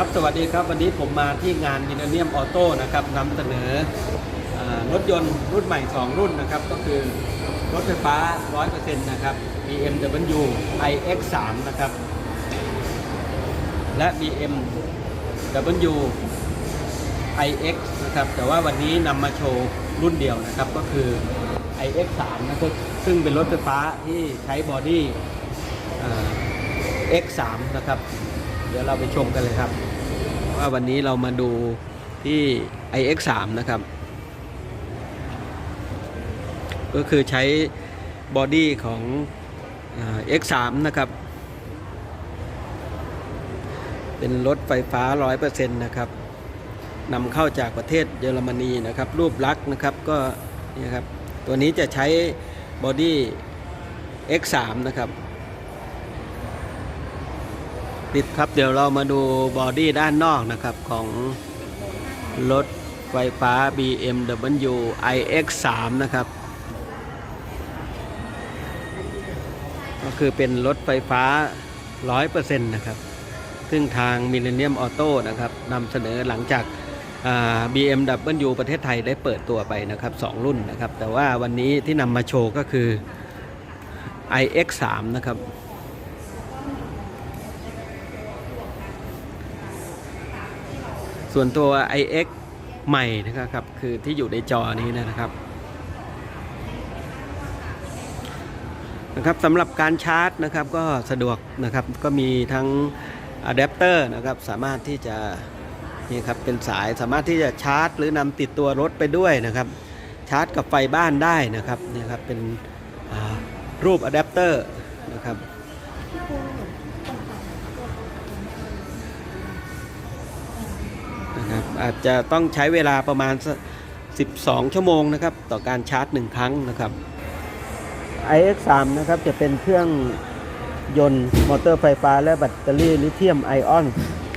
ครับสวัสดีครับวันนี้ผมมาที่งานมิ l เนียมออโต้นะครับนำเสนอรถยนต์รุ่นใหม่ 2 รุ่นนะครับ ก็คือรถไฟฟ้า 100%นะครับ BMW iX3 นะครับ และ BMW iX นะครับ แต่ว่าวันนี้นำมาโชว์รุ่นเดียวนะครับ ก็คือ iX3 นะครับซึ่งเป็นรถไฟฟ้าที่ใช้บอดี้อ่า X3 นะครับ เดี๋ยวเราไปชมกันเลยครับ ว่าวันนี้เรามาดูที่ iX3 นะครับ ก็คือใช้บอดี้ของอ่า X3 นะครับ เป็นรถไฟฟ้า 100%นะครับนำเข้าจากประเทศเยอรมนีนะครับ รูปลักษณ์นะครับก็นี่ครับ ตัวนี้จะใช้บอดี้ X3 นะครับ ติดครับเดี๋ยวเรามาดูบอดี้ด้านนอกนะครับของรถไฟฟ้า BMW iX3 นะครับ ก็คือเป็นรถไฟฟ้า 100%นะครับ ซึ่งทาง Millennium Auto นะครับนำเสนอหลังจากา BMW ประเทศไทยได้เปิดตัวไปนะครับ 2 รุ่นนะครับ แต่ว่าวันนี้ที่นำมาโชว์ก็คือ iX3 นะครับ ส่วนตัว iX ใหม่นะครับคือที่อยู่ในจอนี้นะครับนะครับสำหรับการชาร์จนะครับก็สะดวกนะครับก็มีทั้งอะแดปเตอร์นะครับสามารถที่จะนี่ครับเป็นสายสามารถที่จะชาร์จ หรือนำติดตัวรถไปด้วยนะครับ ชาร์จกับไฟบ้านได้นะครับนี่ครับเป็นรูปอะแดปเตอร์นะครับ อาจจะต้องใช้เวลาประมาณสัก12 ชั่วโมงนะครับ ต่อการชาร์จ 1 ครั้งนะครับ iX3 นะครับจะเป็นเครื่องยนต์มอเตอร์ไฟฟ้าและแบตเตอรี่ลิเธียมไอออน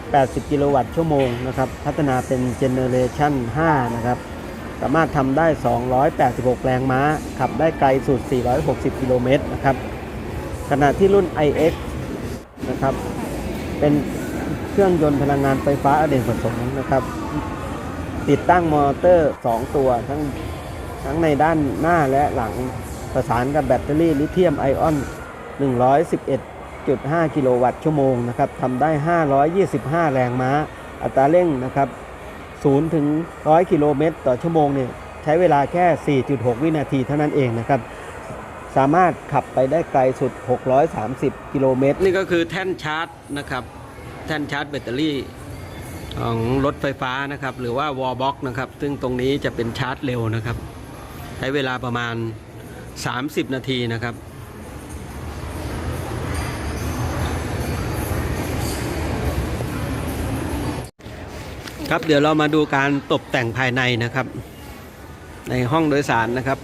80 กิโลวัตต์ชั่วโมงนะครับ พัฒนาเป็นเจเนเรชัน5นะครับ สามารถทำได้ 286 แรงม้า ขับได้ไกลสุด 460 กิโลเมตรนะครับ ขณะที่รุ่น iX นะครับ เป็น เครื่องยนต์พลังงานไฟฟ้าอเนกประสงค์นะครับ ติดตั้งมอเตอร์ 2 ตัวทั้งทั้งในด้านหน้าและหลังประสานกับแบตเตอรี่ลิเธียมไอออน 111.5 กิโลวัตต์ชั่วโมงนะครับทำได้ 525 แรงม้า อัตราเร่งนะครับ0ถึง 100 กิโลเมตรต่อชั่วโมงเนี่ยใช้เวลาแค่ 4.6 วินาทีเท่านั้นเองนะครับ สามารถขับไปได้ไกลสุด 630 กิโลเมตร นี่ก็คือแท่นชาร์จนะครับ ท่นชาร์จแบตเตอรี่ของรถไฟฟ้านะครับ หรือว่าวอลบ็อกนะครับ ซึ่งตรงนี้จะเป็นชาร์จเร็วนะครับ ใช้เวลาประมาณ 30 นาทีนะครับครับเดี๋ยวเรามาดูการตกแต่งภายในนะครับ ในห้องโดยสารนะครับ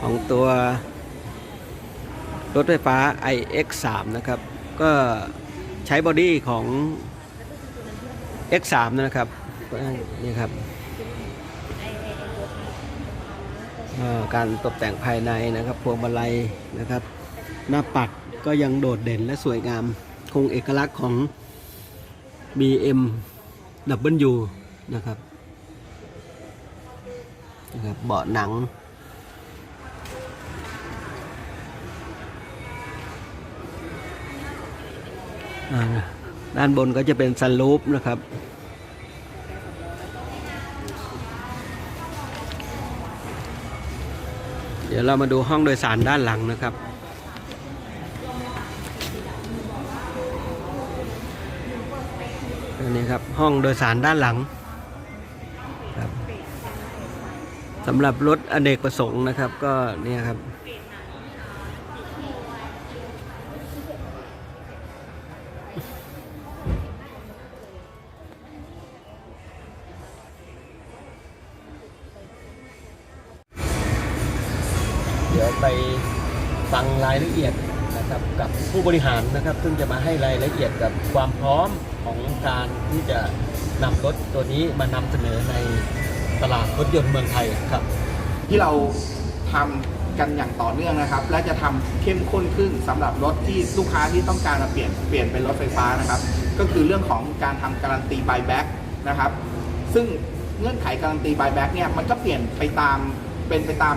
ของตัวรถไฟฟ้า iX3 นะครับ ก็ ใช้บอดี้ของ X3 นะครับนี่ครับการตกแต่งภายในนะครับพวงมาลัยนะครับ หน้าปัดก็ยังโดดเด่นและสวยงาม คงเอกลักษณ์ของ BM W นะครับนะครับเบาะหนัง ด้านบนก็จะเป็นซันรูปนะครับ เดี๋ยวเรามาดูห้องโดยสารด้านหลังนะครับอันนี้ครับห้องโดยสารด้านหลังครับสำหรับรถอเนกประสงค์นะครับ ก็เนี่ยครับ ไปฟังรายละเอียดนะครับกับผู้บริหารนะครับซึ่งจะมาให้รายละเอียดกับความพร้อมของการที่จะนำรถตัวนี้มานำเสนอในตลาดรถยนต์เมืองไทยครับ ที่เราทำกันอย่างต่อเนื่องนะครับ และจะทำเข้มข้นขึ้นสำหรับรถที่ลูกค้าที่ต้องการมาเปลี่ยนเปลี่ยนเป็นรถไฟฟ้านะครับ ก็คือเรื่องของการทำการันตี buyback นะครับ ซึ่งเงื่อนไขการันตี buyback เนี่ยมันก็เปลี่ยนไปตาม เป็นไปตาม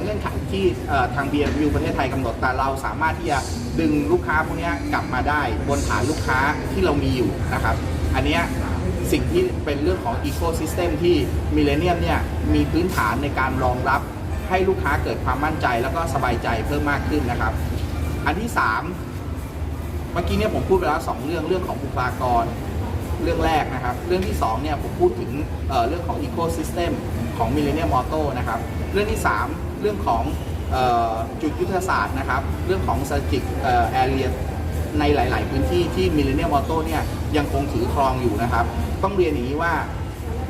เงื่อนไขที่เอ่อทาง BMW ประเทศไทยกำหนด แต่เราสามารถที่จะดึงลูกค้าพวกนี้กลับมาได้บนฐานลูกค้าที่เรามีอยู่นะครับ อันนี้สิ่งที่เป็นเรื่องของ ecosystem ที่ Millennium เนี่ยมีพื้นฐานในการรองรับให้ลูกค้าเกิดความมั่นใจแล้วก็สบายใจเพิ่มมากขึ้นนะครับ อันที่ 3 เมื่อกี้เนี่ยผมพูดไปแล้ว 2 เรื่องเรื่องของบุคลากร เรื่องแรกนะครับ เรื่องที่2เนี่ยผมพูดถึงเเรื่องของ Ecosystem ของ Millennium Auto นะครับ เรื่องที่ 3 เรื่องของออจุดยุทธศาสตร์นะครับ เรื่องของ strategic area ในหลาย ๆ พื้นที่ที่ Millennium Auto เนี่ยยังคงถือครองอยู่นะครับ ต้องเรียนอย่างนี้ว่า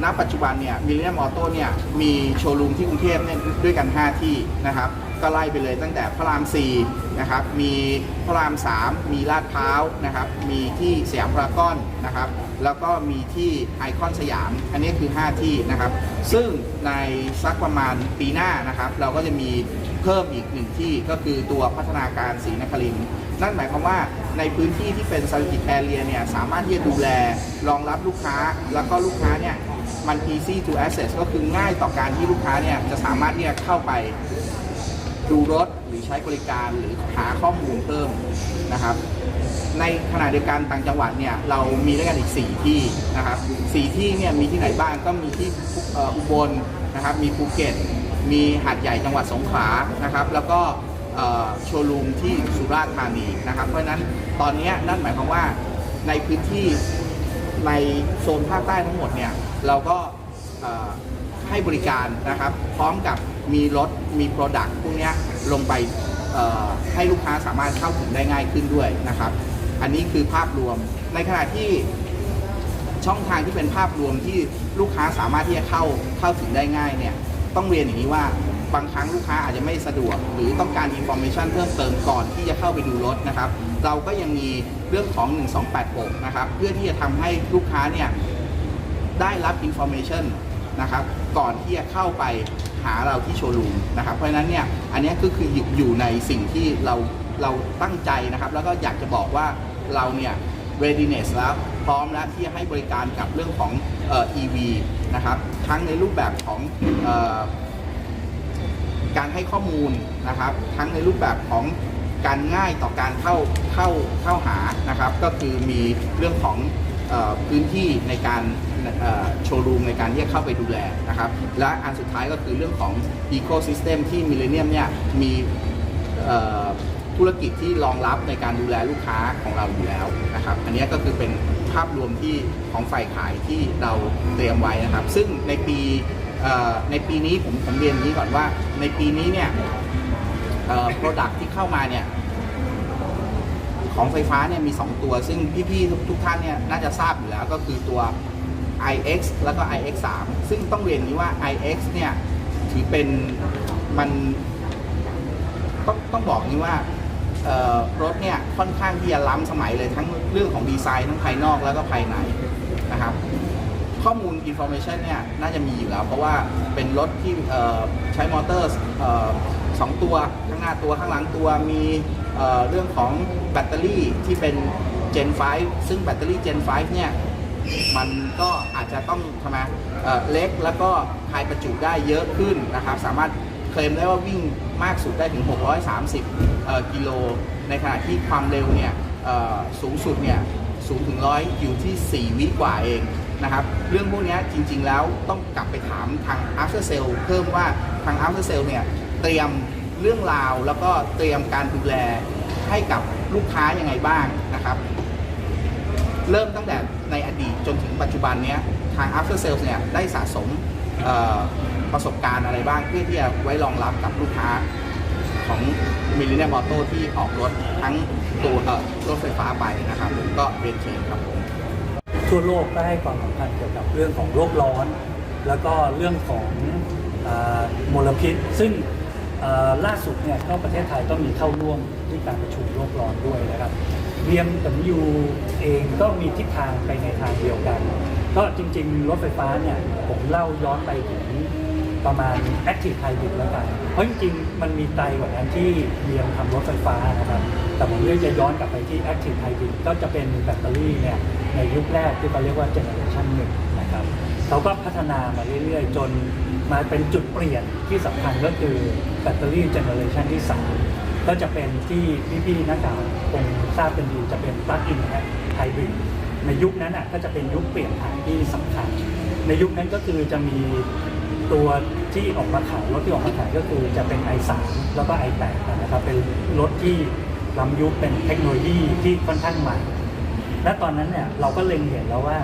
ณปัจจุบันเนี่ยมิลเลนมอโต้เนี่ยมีโชว์รูมที่กรุงเทพเนี่ยด้วยกัน 5 ที่นะครับ ก็ไล่ไปเลยตั้งแต่พระราม 4 นะครับมีพระราม3มีลาดพร้าวนะครับมีที่สยามพารากอนนะครับแล้วก็มีที่ไอคอนสยาม อันนี้คือ 5 ที่นะครับซึ่งในสักประมาณปีหน้านะครับเราก็จะมีเพิ่มอีกหนึ่งที่ก็คือตัวพัฒนาการศรีนครินนั่นหมายความว่าในพื้นที่ที่เป็น s า r ิ t แ area เนี่ยสามารถที่จะดูแลรองรับลูกค้า แล้วก็ลูกค้าเนี่ยมัน easy to access ก็คือง่ายต่อการที่ลูกค้าเนี่ยจะสามารถที่จะเข้าไปดูรถ รือใช้บริการหรือหาข้อมูลเพิ่มนะครับ ในขณะเดียวกันต่างจังหวัดเนี่ยเรามีด้วยกันอีก 4 ที่นะครับสี่ที่เนี่ยมีที่ไหนบ้างก็มีที่อ,อุบลนะครับ มีภูเก็ต มีหาดใหญ่จังหวัดสงขลานะครับ แล้วก็โชว์รูมที่สุราษฎร์ธานีนะครับ เพราะฉะนั้นตอนนี้นั่นหมายความว่าในพื้นที่ในโซนภาคใต้ทั้งหมดเนี่ยเราก็ให้บริการนะครับ พร้อมกับ มีรถมี Product พวกเนี้ยลงไปให้ลูกค้าสามารถเข้าถึงได้ง่ายขึ้นด้วยนะครับ อันนี้คือภาพรวมในขณะที่ช่องทางที่เป็นภาพรวมที่ลูกค้าสามารถที่จะเข้าเข้าถึงได้ง่ายเนี่ยต้องเรียนอย่างนี้ว่าบางครั้งลูกค้าอาจจะไม่สะดวก หรือต้องการ information เพิ่มเติมก่อนที่จะเข้าไปดูรถนะครับ เราก็ยังมีเรื่องของ 1286 นะครับ เพื่อที่จะทำให้ลูกค้าเนี่ยได้รับ information น นะครับก่อนที่จะเข้าไปหาเราที่โชว์รูมนะครับเพราะฉะนั้นเนี่ยอันนี้ก็คืออยู่ในสิ่งที่เราเราตั้งใจนะครับ แล้วก็อยากจะบอกว่าเราเนี่ย readiness แล้วพร้อมแล้วที่จะให้บริการกับเรื่องของเอ่อ EV นะครับทั้งในรูปแบบของเอ่อการให้ข้อมูลนะครับ ทั้งในรูปแบบของการง่ายต่อการเข้าเข้าเข้าหานะครับ ก็คือมีเรื่องของเออพื้นที่ในการ โชว์รูมในการที่จะเข้าไปดูแลนะครับ และอันสุดท้ายก็คือเรื่องของ Ecosystem ที่ Millennium เนี่ยมีธุรกิจที่รองรับในการดูแลลูกค้าของเราอยู่แล้วนะครับ อันนี้ก็คือเป็นภาพรวมที่ของฝ่ายขายที่เราเตรียมไว้นะครับ ซึ่งในปีในปีนี้ผมผมเรียนงนี้ก่อนว่า ในปีนี้เนี่ยเอ่อ product ที่เข้ามาเนี่ยของไฟฟ้าเนี่ยมี 2 ตัว ซึ่งพี่ๆทุกท่านเนี่ยน่าจะทราบอยู่แล้วก็คือตัว iX แล้วก็ iX 3ซึ่งต้องเรียนอย่างนี้ว่า iX เนี่ยถือเป็นมันต้องต้องบอกนี้ว่ารถเนี่ยค่อนข้างที่จะล้ำสมัยเลยทั้งเรื่องของดีไซน์ทั้งภายนอกแล้วก็ภายในนะครับ ข้อมูล information เนี่ยน่าจะมีอยู่แล้ว เพราะว่าเป็นรถที่ใช้มอเตอร์สองตัว ข้างหน้าตัวข้างหลังตัวมีเอ่อเรื่องของแบตเตอรี่ที่เป็น Gen 5 ซึ่งแบตเตอรี่ Gen 5 เนี่ย มันก็อาจจะต้องทำไมเเล็กแล้วก็ภายประจุได้เยอะขึ้นนะครับ สามารถเคลมได้ว่าวิ่งมากสุดได้ถึง 630 กิโล ในขณะที่ความเร็วเนี่ยสูงสุดเนี่ยสูงถึงร้อยอยู่ที่ 4 วิกว่าเองนะครับ เรื่องพวกนี้จริง ๆ แล้วต้องกลับไปถามทาง after sale เพิ่มว่าทาง after sale เนี่ยเตรียมเรื่องราวแล้วก็เตรียมการดูแลให้กับลูกค้ายังไงบ้างนะครับ เริ่มตั้งแต่ในอดีตจนถึงปัจจุบันเนี้ยทาง after sales เนี่ยได้สะสมประสบการณ์อะไรบ้างเพื่อที่จะไว้รองรับกับลูกค้าของ m i l l e n n i u m Auto ที่ออกรถทั้งตัวรถไฟฟ้าไปนะครับก็เรียนเชิญครับผมทั่วโลกก็ให้ความสำคัญเกี่ยวกับเรื่องของโลกร้อน แล้วก็เรื่องของอมลพิษ ซึ่งล่าสุดเนี่ยก็ประเทศไทยก็มีเข้าร่วมที่การประชุมโลกร้อนด้วยนะครับ เบียมกับยูเองก็มีทิศทางไปในทางเดียวกัน ก็จริงๆ รถไฟฟ้าเนี่ย ผมเล่าย้อนไปถึงประมาณ Active Hybrid แล้วกัน เพราะจริงๆ มันมีไตรกว่านั้นที่เรียมทำรถไฟฟ้านะครับ แต่ผมเลือกจะย้อนกลับไปที่ Active Hybrid ก็จะเป็นแบตเตอรี่เนี่ย ในยุคแรกที่เขาเรียกว่า Generation หนึ่งนะครับเขาก็พัฒนามาเรื่อยๆ จนมาเป็นจุดเปลี่ยนที่สำคัญก็คือแบตเตอรี่ Generation ที่ 3 ก็จะเป็นที่พี่ๆนักข่าว คงทราบกันดีจะเป็น Plug-in Hybrid ในยุคนั้นอะก็จะเป็นยุคเปลี่ยนผ่านที่สำคัญ ในยุคนั้นก็คือจะมีตัวที่ออกมาขายรถที่ออกมาขายก็คือจะเป็น i3 แล้วก็ i8 นะครับเป็นรถที่ล้ำยุคเป็นเทคโนโลยีที่ค่อนข้างใหม่และตอนนั้นเนี่ยเราก็เล็งเห็นแล้วว่า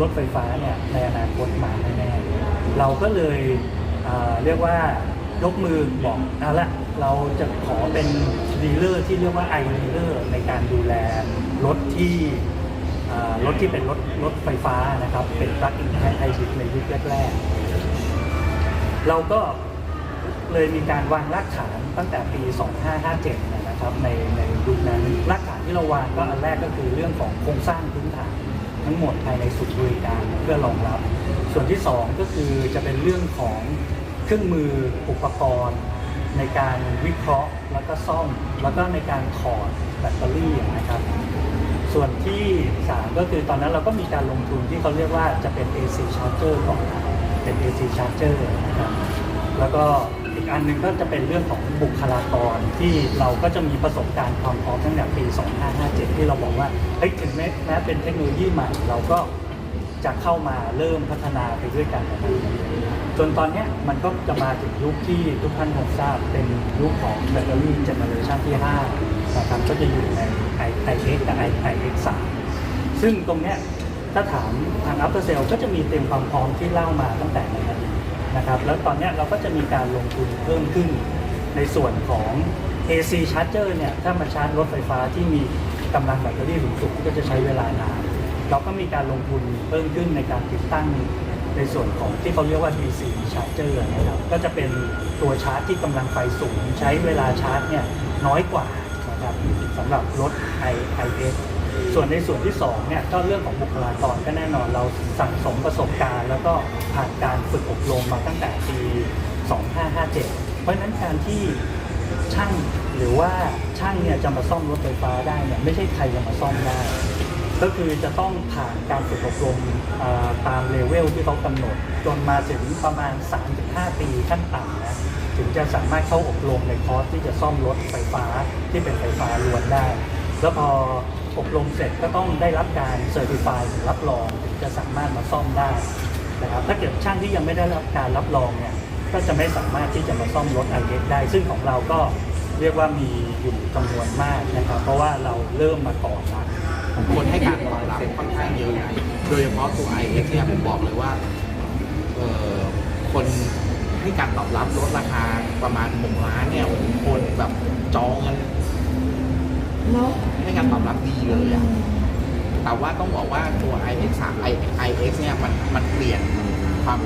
รถไฟฟ้าเนี่ยในอนาคตมาแน่ๆเราก็เลยเรียกว่า ยกมือบอกเอาละเราจะขอเป็นดีลเลอร์ที่เรียกว่าไอดีลเลอร์ในการดูแลรถที่รถที่เป็นรถรถไฟฟ้านะครับ เป็นปลั๊กอินไฮบริดในยุคแรกๆ เราก็เลยมีการวางรากฐานตั้งแต่ปี 2557 นะครับ ในในยุคนั้นรากฐานที่เราวางก็อันแรกก็คือเรื่องของโครงสร้างพื้นฐานทั้งหมดภายในสุดบริการเพื่อรองรับ ส่วนที่ 2 ก็คือจะเป็นเรื่องของ เครื่องมืออุปกรณ์ ในการวิเคราะห์แล้วก็ซ่อม แล้วก็ในการถอดแบตเตอรี่นะครับ ส่วนที่ 3 ก็คือตอนนั้นเราก็มีการลงทุนที่เขาเรียกว่าจะเป็น AC charger ก่อนเป็น AC charger นะครับแล้วก็อีกอันหนึงก็จะเป็นเรื่องของบุคลากรที่เราก็จะมีประสบการณ์ความพร้อมตั้งแต่ปี 2557 ที่เราบอกว่าเฮ้ยถึงแม้เป็นเทคโนโลยีใหม่เราก็ จะเข้ามาเริ่มพัฒนาไปด้วยกันนะครับจนตอนนี้มันก็จะมาถึงยุคที่ทุกท่านคงทราบเป็นยุคของแบตเตอรี่เจเนอเรชันที่5นะครับก็จะอยู่ใน i iX กับ i iX 3ซึ่งตรงเนี้ยถ้าถามทาง After Sale ก็จะมีเต็มความพร้อมที่เล่ามาตั้งแต่ในอดีตนะครับแล้วตอนนี้เราก็จะมีการลงทุนเพิ่มขึ้นในส่วนของ AC Charger เนี่ยถ้ามาชาร์จรถไฟฟ้าที่มีกำลังแบตเตอรี่สูงๆก็จะใช้เวลานาน เราก็มีการลงทุนเพิ่มขึ้นในการติดตั้งในส่วนของที่เขาเรียกว่า DC Charger นะครับก็จะเป็นตัวชาร์จที่กำลังไฟสูง ใช้เวลาชาร์จเนี่ยน้อยกว่านะครับสำหรับรถ i iX ส่วนในส่วนที่2เนี่ยก็เรื่องของบุคลากรก็แน่นอนเราสั่งสมประสบการณ์ แล้วก็ผ่านการฝึกอบรมมาตั้งแต่ปี 2557 เพราะฉะนั้นการที่ช่างหรือว่าช่างเนี่ยจะมาซ่อมรถไฟฟ้าได้เนี่ยไม่ใช่ใครจะมาซ่อมได้ ก็คือจะต้องผ่านการฝึกอบรมตามเลเวลที่เขากำหนด จนมาถึงประมาณ 3-5 ปีขั้นต่ำนะถึงจะสามารถเข้าอบรมในคอร์สที่จะซ่อมรถไฟฟ้าที่เป็นไฟฟ้าล้วนได้ แล้วพออบรมเสร็จก็ต้องได้รับการเซอร์ติฟายหรือรับรองถึงจะสามารถมาซ่อมได้นะครับถ้าเกิดช่างที่ยังไม่ได้รับการรับรองเนี่ยก็จะไม่สามารถที่จะมาซ่อมรถไอเได้ ซึ่งของเราก็เรียกว่ามีอยู่จำนวนมากนะครับ เพราะว่าเราเริ่มมาก่อนละ คนให้การตอบรับค่อนข้างเยอะโดยเฉพาะตัว iX เนี่ยผมบอกเลยว่าเอ่อคนให้การตอบรับลดราคาประมาณหนึ่งล้านเนี่ยโอ้โหคนแบบจองกันแล้วให้การตอบรับดีเลยอะแต่ว่าต้องบอกว่าตัว iX 3 i iX เนี่ยมันมันเปลี่ยนความ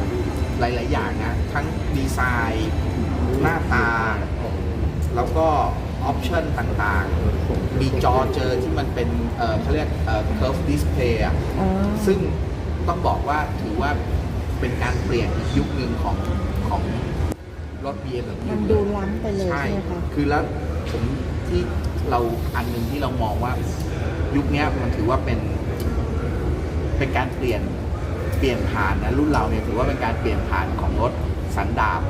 หลาย ๆ อย่างนะ ทั้งดีไซน์ หน้าตา แล้วก็ ออปชันต่างๆ มีจอเจอที่มันเป็นเอ่อเขาเรียกเอ่อ curve display อะอ๋อซึ่งต้องบอกว่าถือว่าเป็นการเปลี่ยนอีกยุคหนึ่งของของรถ BMW มันดูล้ำไปเลยใช่ใช่ไหมคะคือแล้วผมที่เราอันหนึ่งที่เรามองว่ายุคเนี้ยมันถือว่าเป็น เป็นการเปลี่ยนเปลี่ยนผ่านนะรุ่นเราเนี่ยถือว่าเป็นการเปลี่ยนผ่านของรถสันดาป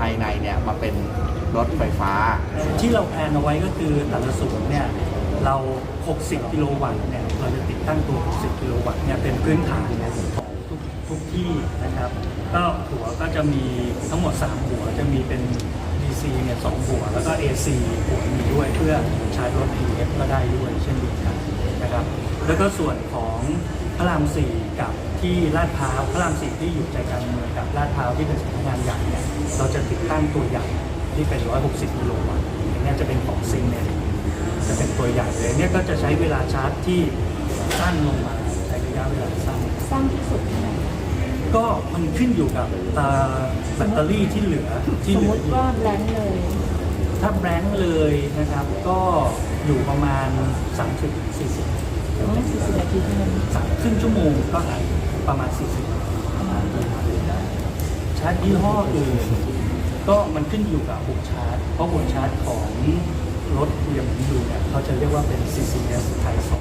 ภายในเนี่ยมาเป็นรถไฟฟ้า ที่เราแพลนเอาไว้ก็คือแต่ละศูนย์เนี่ยเรา 60 กิโลวัตต์เนี่ยเราจะติดตั้งตัว 60 กิโลวัตต์เนี่ยเป็นพื้นฐานของทุกทุกที่นะครับ ก็หัวก็จะมีทั้งหมด 3 หัวจะมีเป็น DC เนี่ยสหัว แล้วก็ AC หัวมีด้วยเพื่อใช้รถ PF ก็ได้ด้วยเช่นเดียวกันนะครับ แล้วก็ส่วนของพระรามสี่กับ ที่ลาดพร้าวพระรามสี่ที่อยู่ใจกลางเมืองกับลาดพร้าวที่เป็นสำนักงานใหญ่เนี่ยเราจะติดตั้งตัวใหญ่ที่เป็น 160กิโลวัตต์อันเนี้ยจะเป็นของซิงเนี่ยจะเป็นตัวใหญ่เลยเนี่ยก็จะใช้เวลาชาร์จที่สั้นลงมาใช้ระยะเวลาสั้นสั้นที่สุดเท่าไหร่ก็มันขึ้นอยู่กับอ่าแบตเตอรี่ที่เหลือที่สมเหลืมอติว่าแบงค์เลยถ้าแบงค์เลยนะครับก็อยู่ประมาณ 30-40อ๋อสี่สิบนาทีเท่านั้นสามครึ่งชั่วโมงก็หาย ประมาณ 40ชชาร์จยี่ห้ออื่นก็มันขึ้นอยู่กับหัวชาร์จ เพราะหัวชาร์จของรถ BMW เนี่ยเขาจะเรียกว่าเป็น CCS Type 2